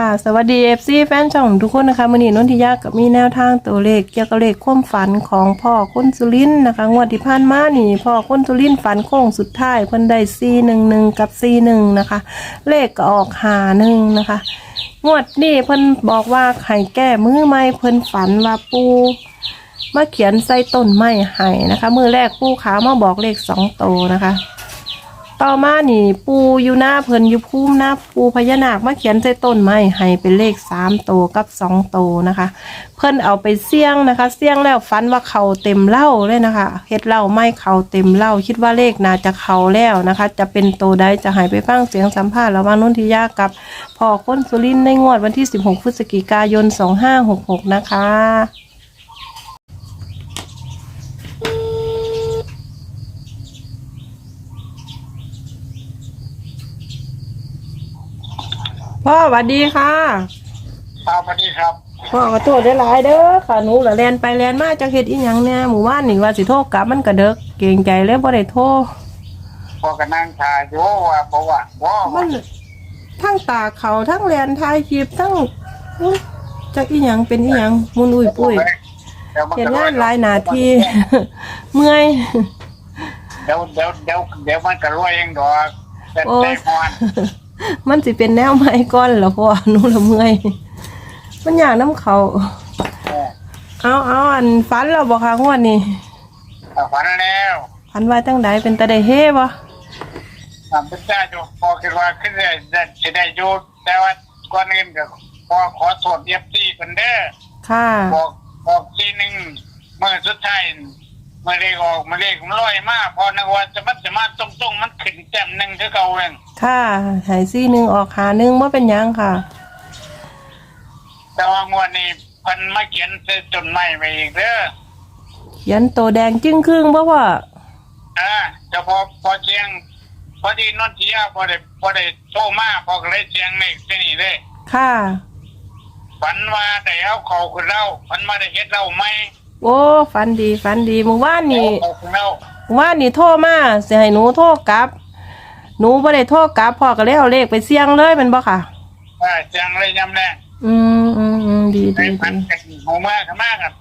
ค่ะ สวัสดีเอฟซีแฟนช่องทุกคนนะคะมือนี้นนทิยากับมีแนวทางตัวเลขเกี่ยวกับเลขความฝันของพ่อคนสุรินทร์นะคะ งวดที่ผ่านมานี่พ่อคนสุรินทร์ฝันโค้งสุดท้ายเพิ่นได้ซีหนึ่งหนึ่งกับซีหนึ่งนะคะ เลขก็ออกหาหนึ่งนะคะ งวดนี้เพิ่นบอกว่าให้แก้มือไม่เพิ่นฝันว่าปูมาเขียนใส่ต้นไม้ให้นะคะ มือแรกปูขาวมาบอกเลขสองโตวนะคะ ต่อมานี่ ปูอยู่หน้าเพิ่นอยู่ภูมิหน้าปูพญานาคมาเขียนใส่ต้นไม้ให้เป็นเลขสามโตวกับสองโตวนะคะ เพิ่นเอาไปเสี่ยงนะคะ เสี่ยงแล้วฟันว่าเขาเต็มเหล่าเลยนะคะเฮ็ดเหล่าไม่เขาเต็มเหล่าคิดว่าเลขน่าจะเขาแล้วนะคะ จะเป็นโตใดจะหายไปฟังเสียงสัมภาษณ์ระหว่างนุ่นทิยากับพ่อค้นสุรินในงวดวันที่ 16พฤศจิกายน 2566 นะคะ พ่อสวัสดีค่ะ ครับสวัสดีครับ พ่อขอโทษได้หลายๆเด้อค่ะหนูละแลนไปแลนมาจักเฮ็ดอีหยังเนี่ยหมู่บ้านนี่ว่าสิโทรกลับมันก็เด้อเกรงใจเลยบ่ได้โทรพอกันนั่งทายอยู่ว่าเพราะว่าว่ามันทั้งตาเขาทั้งแลนทายคลิปทั้งอุ๊ยจักอีหยังเป็นอีหยังมุนอุ้ยปุ้ยเฮ็ดงานหลายหน้าที่ เมื่อย เดี๋ยวเดี๋ยวเดี๋ยวเดี๋ยวมันก็รวยเองดอกแต่โอ้แต่ก่อน มันสิเป็นแนวใหม่ก่อนเหรอพ่อหนูละเมื่อยมันอยากน้ำเขาเออเอาเอาอันฝันเราบ่คะงวดนี้เอาฝันแล้วฝันว่าจังใดเป็นตาได้เฮบ่ทำเป็นได้อยู่พอคิดว่าขึ้นได้ได้จะได้อยู่แต่ว่าก่อนอื่นก็พอขอโทษเอฟซีคนเด้อค่ะบอกบอกทีหนึ่งเมื่อสุดท้ายเมื่อเลขออกเมื่อเลขมันลอยมากพอนึกว่าจะมันจะมาตรงๆมันขึ้นแต้มหนึ่งคือเก่าเองค่ะหายซี่หนึ่งออกหาหนึ่งว่าเป็นหยังค่ะ แต่ว่างวดนี้เพันมาเขียนใส่จนไม้ไปอีกเด้อเขียนโตแดงจึ้งครึ่งเพราะว่าอ่าจะพอพอเชียง พอดีนนทิยาพอได้พอได้โทรมาพอก็เลยเชียงในที่นี่เลยค่ะ ฝันว่าได้เอาเขาคุณเล่าฝันมาได้เฮ็ดเล่าไหม โอ้ฟันดีฟันดีเมื่อวานนี่เอาคุณเล่าเมื่อวานนี่โทรมาสิให้หนูโทรกลับ หนูบ่ได้โทรกลับพ่อก็เลยเอาเลขไปเสี่ยงเลยแมันบ่ค่ะอ่าเชียงเลยยำแรงอืมอืมอืมดีในดีพันดีกันหูมากมากครับ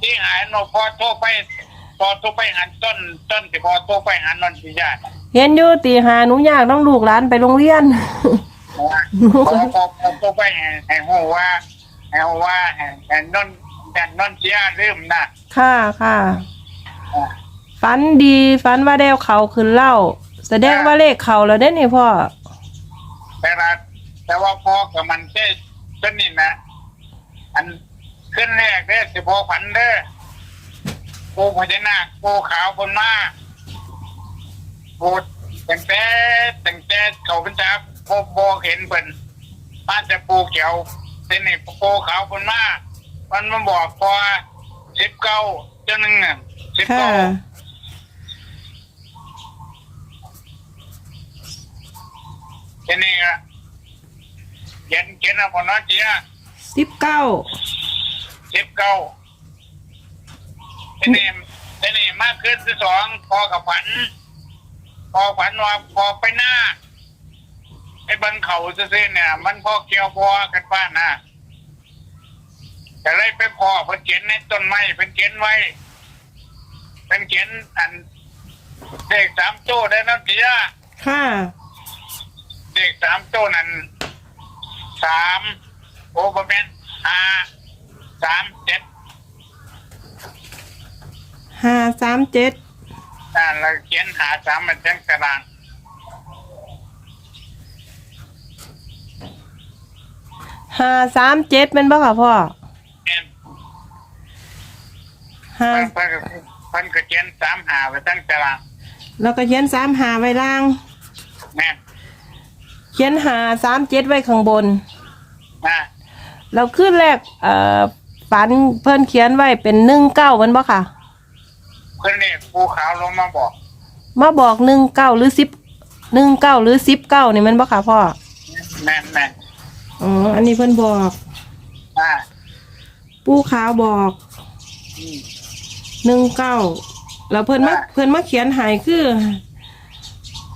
ที่หายนพอโทรไปพอโทรไปหันต้นต้นที่พอโทรไปหันนนทิยาเห็นอยู่ตีหาหนูอยากต้องลูกหลานไปโรงเรียน พอพอพอโทรไปให้ให้หูว่าให้หูว่าให้ให้น นแต่นนทิยาลืมนะค่ะค่ะอ่าฝันดีฝันว่าได้เอาเขาขึ้นเหล่า แสดงว่าเลขเขาแล้วเด้นี่พ่อแต่ละแต่ว่าพ่อกับมันเจ้ต้นนี่นะอันขึ้นแรกเด้อสิพอฝันเด้อปูพญานาคปูขาวบนมาปูตั้งแต่ตั้งแต่เขาเป็นจ้าโบโบเห็นเป็นป้าจะปูเขียวเส้นนี่ปูขาวบนมา มันมาบอกพอสิบเก้าเจ้าหนึ่งน่ะสิบค่ะ เก้าแค่นี้อะเขียนเขียนเอาบนนั้นเจียสิบเก้า สิบเก้าทีนี้ทีนี้มากขึ้นที่สองพอกับฝัน พอฝันว่าพอไปหน้าไอ้บังเขาซื่อๆเนี่ย มันพอเกี่ยวพอกันป้านนะ แต่เลยไปพอเพิ่นเขียนในต้นไม้เพิ่นเขียนไว้เพิ่นเขียนอันเด็กสามโจ้ได้น้ำเสียค่ะ เด็กสามโจ้นั้นสามโอ้ประมาณห้าสามเจ็ดห้าสามเจ็ดนั่นเราเขียนหาสามมันจังกระดานห้าสามเจ็ดเป็นบ่ค่ะพ่อเอ็น ห้าเพิ่นเพิ่นก็เพิ่นก็เขียนสามหาไปตั้งตารางแล้วก็เขียนสามหาไว้ล่าง แม่นเขียนหาสามเจ็ดไว้ข้างบนนะแล้วขึ้นแรกเอ่อฝันเพิ่นเขียนไว้เป็นหนึ่งเก้ามันบ่ค่ะ เพิ่นนี่ภูขาวลงมาบอกมาบอกหนึ่งเก้าหรือสิบหนึ่งเก้าหรือสิบเก้านี่มันบ่ค่ะพ่อแม่นแม่นอ๋ออันนี้เพิ่นบอกอ่าปูขาวบอก อืม หนึ่งเก้าแล้วเพิ่นมาอ่าเพิ่นมาเขียนใหายคือ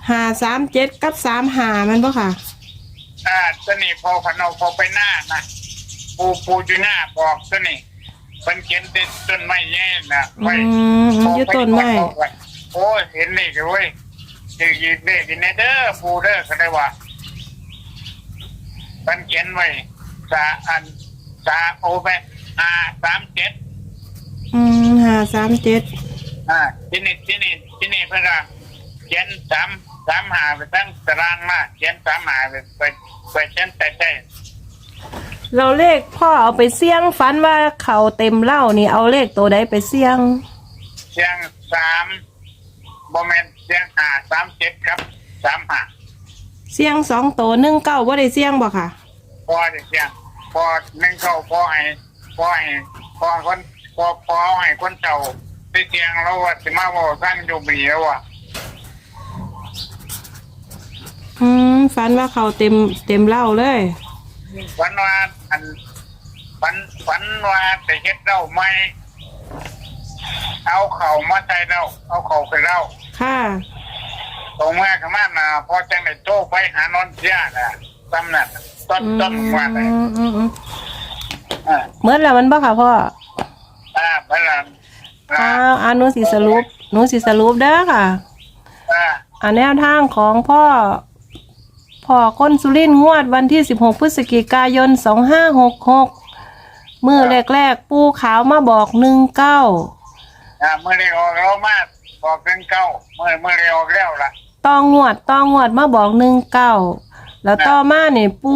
หาสามเจ็ดกับสามหามันบ่ค่ะออ่าตัวนี้พอพันเอาพอไปหน้านะปูปูอยู่หน้าบอกตัวนี้เป็นเขียนติดต้นไม้แย่นะอืไว้มอยู่ต้นไม้ โอ้ยเห็นเลขเลยเว้ยยืนยืนเลขอยู่ในเด้อปูเด้อก็ได้ว่าเป็นเขียนไว้สาอันสาโอไปอาสามเจ็ดอืม ห้าสามเจ็ดอ่าที่นี่ที่นี่ที่นี่เพื่อนก็เขียนสามสามหาไปตั้งตารางมาเขียนสามหาไปไปไปเขียนแต่ใจเราเลขพ่อเอาไปเสี่ยงฝันว่าเขาเต็มเหล้านี่เอาเลขตัวใดไปเสี่ยง เสียงสามโมเมนเสียงหาสามเจ็ดครับสามหาเสี่ยงสองตัวหนึ่งเก้าว่าได้เสี่ยงบ่ค่ะ พอเสียงพอหนึ่งเข้าพอให้พอให้พอคน พอพอให้คนเจ้าได้เสียงแล้วว่าสิมาบอกสร้างอยู่บีแล้วว่ะอืมฝันว่าเขาเต็มเต็มเหล้าเลย ฝันว่าอันฝันฝันว่าแต่เฮ็ดเราไม่ เอาเข่ามาใส่เราเอาเข่าไปเราค่ะ ตรงแม่ขมาน่ะพอจังได้โตไปหานนท์ยาน่ะตำนั่นต้นอืมต้นว่าอืน่ะมอืมอืมอ่าเมื่อแล้วมันบ่ค่ะพ่อ อ่าพลันอ้าวอาหนุสิสรุปหนูสิสรุปเด้อค่ะอ่าอ่าแนวทางของพ่อพ่อคนสุรินทร์งวดวันที่ 16 พฤศจิกายน 2566มือแรกๆ ปูขาวมาบอก 19อ่าเมื่อได้ออกเรามาบอกเป็นเก้าเมื่อเมื่อได้ออกแล้วล่ะ ต้องงวดต้องงวดมาบอก 19 แล้วต่อมานี่ปู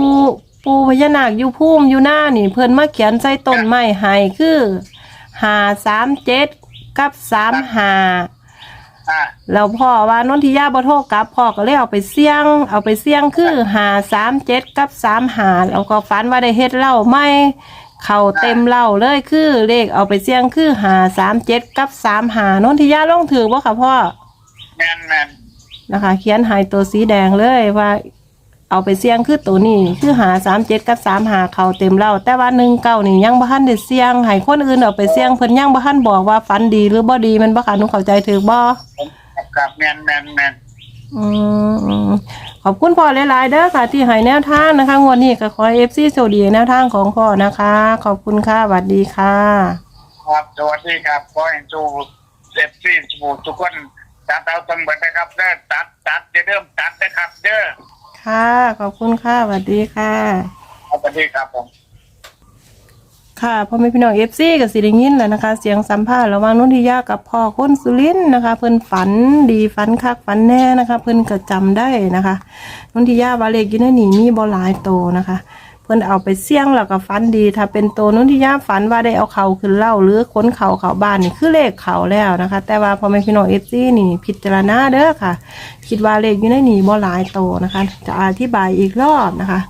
ปูพญานาคอยู่พุ่มอยู่หน้านี่ เพิ่นมาเขียนใส่ต้นไม้ให้คือ 537กับ35อ่าแล้วพ่อว่านนทิยาบ่โทรกลับพ่อก็เลยเอาไปเสี่ยง เอาไปเสี่ยงคือหาสามเจ็ดกับสามหาแล้วก็ฝันว่าได้เฮ็ดเหล้าไม่เข่าเต็มเหล้าเลยคือเลขเอาไปเสี่ยงคือหาสามเจ็ดกับสามหานนทิยาลงถือบ่ค่ะพ่อ แมนแมนนะคะ เขียนใหายตัวสีแดงเลยว่า เอาไปเสี่ยงคือตัวนี้คือหาสามเจ็ดกับสามหาเข่าเต็มเหล้าแต่ว่าหนึ่งเก้านี่ยังบ่ทันได้เสี่ยงให้คนอื่นเอาไปเสี่ยงเพิ่นยังบ่ทันบอกว่าฝันดีหรือบ่ดีแมันบ่ค่ะหนูเข้าใจถือบ่กับแมนแมนแมนอืมอืมขอบคุณพ่อหลายๆเด้อค่ะที่ให้แนวทางนะคะงวดนี้ก็ขอเอฟซีโชคดีแนวทางของพ่อนะคะ ขอบคุณค่ะสวัสดีค่ะครับสวัสดีครับขอให้จูเจ็บซี่บูทุกคนตัดเอาทั้งหมดนะครับเด้อตัดตัดจะเริ่มตัดนะครับเด้อ ค่ะ ขอบคุณค่ะสวัสดีค่ะสวัสดีครับผม ค่ะพ่อแม่พี่น้องเอฟซีกับสิได้ยินแล้วนะคะ เสียงสัมภาษณ์ระหว่างนุ่นทิยากับพ่อคนสุรินทร์นะคะ เพิ่นฝันดีฝันคักฝันแน่นะคะ เพิ่นก็จำได้นะคะนุ่นทิยาบาเลกอยินนี่มีบ่หลายโตนะคะเพิ่นเอาไปเสี่ยงแล้วก็ฝันดี ถ้าเป็นโตนุ่นทิยาฝันว่าได้เอาเขาขึ้นเล่าหรือขนเขาเขาบ้านนี่คือเลขเขาแล้วนะคะ แต่ว่าพอแม่พี่น้องเอฟซี่นี่ พิจารณาเด้อค่ะ คิดว่าเลขอยู่ในนี่บ่หลายโตนะคะ จะอธิบายอีกรอบนะคะ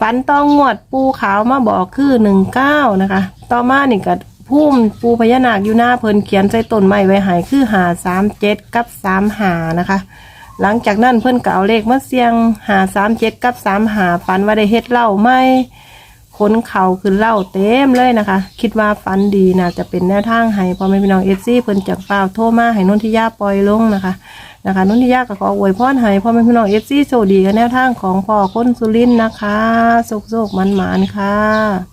ฝันต้องงวดปูขาวมาบอกคือหนึ่งเก้านะคะ ต่อมานี่ก็พุ่มปูพญานาคอยู่หน้าเพิ่นเขียนใส่ต้นไม้ไว้หายคือหาสามเจ็ดกับสามหานะคะ หลังจากนั้นเพิ่นก็เอาเลขมาเสียงหาสามเจ็ดกับสามหาฝันว่าได้เฮ็ดเหล้าไหมขนเข่าคือเหล้าเต็มเลยนะคะ คิดว่าฝันดีน่าจะเป็นแนวทางให้พอไม่พี่น้องเอซี่เพิ่นจากฟ้าวโทรมาให้นนทิยาปล่อยลงนะคะนะคะนุ่นทิยาก็ขออวยพรให้พ่อแม่พี่น้องเอซี่โชคดีกับแนวทางของพ่อคนสุรินนะคะสุกๆมันๆค่ะ